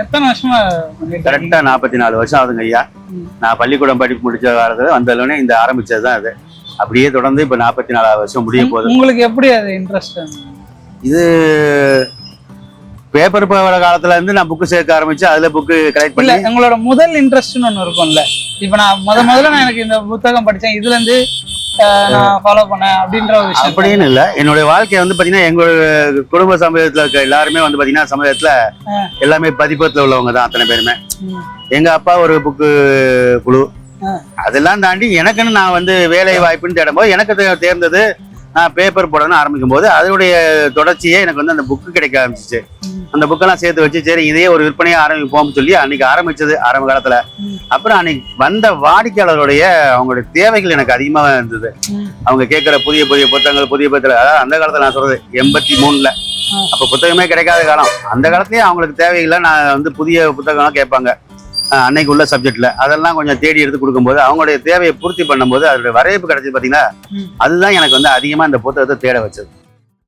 எத்தனை வருஷமா? கரெக்டா நாற்பத்தி நாலு வருஷம் ஆகுதுங்க ஐயா. நான் பள்ளிக்கூடம் படிப்பு முடிச்ச காலத்துல வந்ததுலனே இந்த ஆரம்பிச்சது தான் அது. அப்படியே தொடர்ந்து இப்ப நாற்பத்தி நாலாவது வருஷம் முடிய போகுது. உங்களுக்கு எப்படி அது இன்ட்ரெஸ்ட் இது பேப்பர் போகிற காலத்துல இருந்து நான் புக்கு சேர்க்க ஆரம்பிச்சு அதுல புக்கு கலெக்ட் பண்ணி உங்களோட முதல் இன்ட்ரெஸ்ட்னு ஒண்ணு இருக்கும்ல. இப்ப நான் முத முதல்ல நான் எனக்கு இந்த புத்தகம் படிச்சேன். இதுல இருந்து அஹ், நான் ஃபாலோ பண்ணேன் அப்படின்ற ஒரு விஷயம் அப்படின்னு இல்ல என்னுடைய வாழ்க்கை வந்து பாத்தீங்கன்னா எங்க குடும்ப சமுதாயத்துல இருக்க எல்லாருமே வந்து பாத்தீங்கன்னா சமுதாயத்துல. எல்லாமே பதிப்பகத்துல உள்ளவங்க தான் அத்தனை பேருமே ம். எங்க அப்பா ஒரு புக்கு குழு. அதெல்லாம் தாண்டி எனக்குன்னு நான் வந்து வேலை வாய்ப்புன்னு தேடும்போது எனக்கு தேர்ந்தது நான் பேப்பர் போடணும்னு ஆரம்பிக்கும் போது அதனுடைய தொடர்ச்சியே எனக்கு வந்து அந்த புக்கு கிடைக்க ஆரம்பிச்சிச்சு. அந்த புக்கெல்லாம் சேர்த்து வச்சு சரி இதே ஒரு விற்பனையை ஆரம்பிப்போம்னு சொல்லி அன்னைக்கு ஆரம்பிச்சது ஆரம்ப காலத்துல. அப்புறம் அன்னைக்கு வந்த வாடிக்கையாளருடைய அவங்களுடைய தேவைகள் எனக்கு அதிகமாக இருந்தது. அவங்க கேட்குற புதிய புதிய புத்தகங்கள் புதிய புத்தகங்கள் அதாவது அந்த காலத்துல நான் சொல்றது எண்பத்தி மூணுல. அப்போ அப்ப புத்தகமே கிடைக்காத காலம். அந்த காலத்துலயே அவங்களுக்கு தேவைகளை நான் வந்து புதிய புத்தகம்லாம் கேட்பாங்க. அன்னைக்கு உள்ள சப்ஜெக்ட்ல அதெல்லாம் கொஞ்சம் தேடி எடுத்து கொடுக்கும்போது அவங்களுடைய தேவையை பூர்த்தி பண்ணும்போது அதோட வரையப்பு கிடைச்சது பாத்தீங்கன்னா. அதுதான் எனக்கு வந்து அதிகமா இந்த புத்தகத்தை தேட வச்சது.